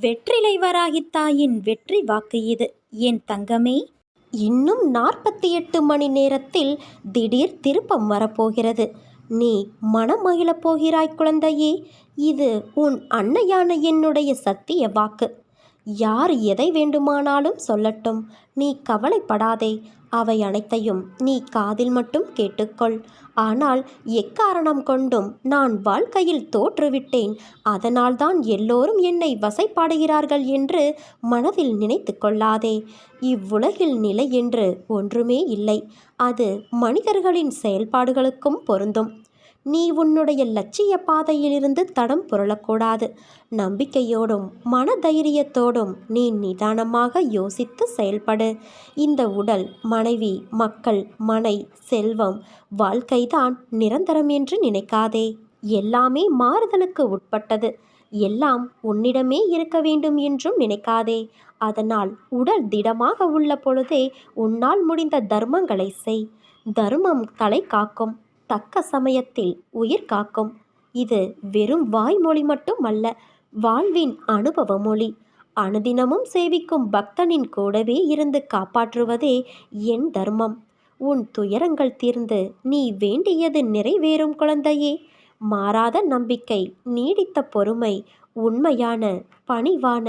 வெற்றிலை வராகித் தாயின் வெற்றி வாக்கு இது. என் தங்கமே? இன்னும் நாற்பத்தி எட்டு மணி நேரத்தில் திடீர் திருப்பம் வரப்போகிறது. நீ மனம் மகிழப் போகிறாய் குழந்தையே. இது உன் அன்னையான என்னுடைய சத்திய வாக்கு. யார் எதை வேண்டுமானாலும் சொல்லட்டும். நீ கவலைப்படாதே. அவை அனைத்தையும் நீ காதில் மட்டும் கேட்டுக்கொள். ஆனால் எக்காரணம் கொண்டும் நான் வாழ்க்கையில் தோற்றுவிட்டேன். அதனால்தான் எல்லோரும் என்னை வசைப்பாடுகிறார்கள் என்று மனதில் நினைத்து கொள்ளாதே. இவ்வுலகில் நிலை என்று ஒன்றுமே இல்லை. அது மனிதர்களின் செயல்பாடுகளுக்கும் பொருந்தும். நீ உன்னுடைய லட்சிய பாதையிலிருந்து தடம் புரளக்கூடாது. நம்பிக்கையோடும் மனதைரியத்தோடும் நீ நிதானமாக யோசித்து செயல்படு. இந்த உடல் மனைவி மக்கள் மனை செல்வம் வாழ்க்கைதான் நிரந்தரம் என்று நினைக்காதே. எல்லாமே மாறுதலுக்கு உட்பட்டது. எல்லாம் உன்னிடமே இருக்க வேண்டும் என்றும் நினைக்காதே. அதனால் உடல் திடமாக உள்ள பொழுதே உன்னால் முடிந்த தர்மங்களை செய். தர்மம் தலை காக்கும். தக்க சமயத்தில் உயிர் காக்கும். இது வெறும் வாய்மொழி மட்டும் அல்ல வாழ்வின் அனுபவ மொழி அனுதினமும் சேவிக்கும் பக்தனின் கூடவே இருந்து காப்பாற்றுவதே என் தர்மம். உன் துயரங்கள் தீர்ந்து நீ வேண்டியது நிறைவேறும் குழந்தையே. மாறாத நம்பிக்கை நீடித்த பொறுமை உண்மையான பணிவான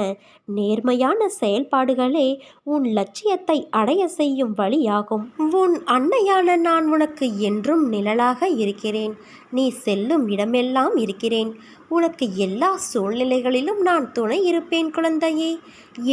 நேர்மையான செயல்பாடுகளே உன் லட்சியத்தை அடைய செய்யும் வழியாகும். உன் அன்னையான நான் உனக்கு என்றும் நிழலாக இருக்கிறேன். நீ செல்லும் இடமெல்லாம் இருக்கிறேன். உனக்கு எல்லா சூழ்நிலைகளிலும் நான் துணை இருப்பேன் குழந்தையே.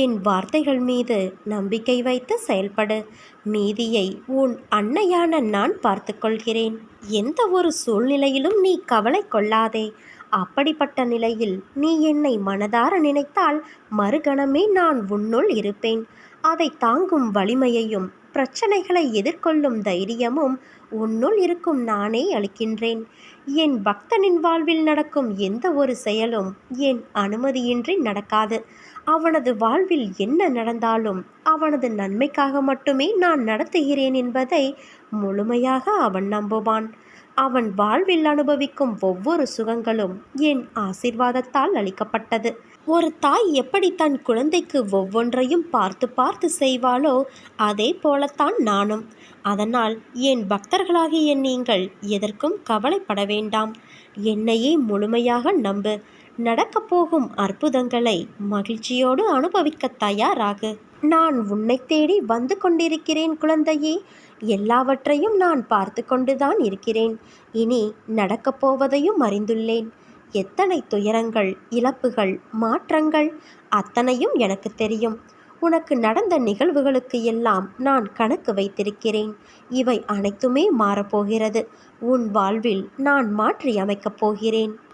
என் வார்த்தைகள் மீது நம்பிக்கை வைத்து செயல்படு. மீதியை உன் அன்னையான நான் பார்த்துக்கொள்கிறேன் எந்த ஒரு சூழ்நிலையிலும் நீ கவலை கொள்ளாதே. அப்படிப்பட்ட நிலையில் நீ என்னை மனதார நினைத்தால் மறுகணமே நான் உன்னுள் இருப்பேன். அதை தாங்கும் வலிமையையும் பிரச்சனைகளை எதிர்கொள்ளும் தைரியமும் உன்னுள் இருக்கும் நானே அளிக்கின்றேன். என் பக்தனின் வாழ்வில் நடக்கும் எந்த ஒரு செயலும் என் அனுமதியின்றி நடக்காது. அவனது வாழ்வில் என்ன நடந்தாலும் அவனது நன்மைக்காக மட்டுமே நான் நடத்துகிறேன் என்பதை முழுமையாக அவன் நம்புவான். அவன் வாழ்வில் அனுபவிக்கும் ஒவ்வொரு சுகங்களும் என் ஆசிர்வாதத்தால் அளிக்கப்பட்டது. ஒரு தாய் எப்படி தன் குழந்தைக்கு ஒவ்வொன்றையும் பார்த்து பார்த்து செய்வாளோ அதே போலத்தான் நானும். அதனால் என் பக்தர்களாகிய நீங்கள் எதற்கும் கவலைப்பட வேண்டாம். என்னையே முழுமையாக நம்பு. நடக்கப் போகும் அற்புதங்களை மகிழ்ச்சியோடு அனுபவிக்க தயாராகு. நான் உன்னை தேடி வந்து கொண்டிருக்கிறேன் குழந்தையே. எல்லாவற்றையும் நான் பார்த்து கொண்டுதான் இருக்கிறேன். இனி நடக்கப் போவதையும் அறிந்துள்ளேன். எத்தனை துயரங்கள் இழப்புகள் மாற்றங்கள் அத்தனையும் எனக்கு தெரியும். உனக்கு நடந்த நிகழ்வுகளுக்கு எல்லாம் நான் கணக்கு வைத்திருக்கிறேன். இவை அனைத்துமே மாறப்போகிறது உன் வாழ்வில் நான் மாற்றி அமைக்கப் போகிறேன்.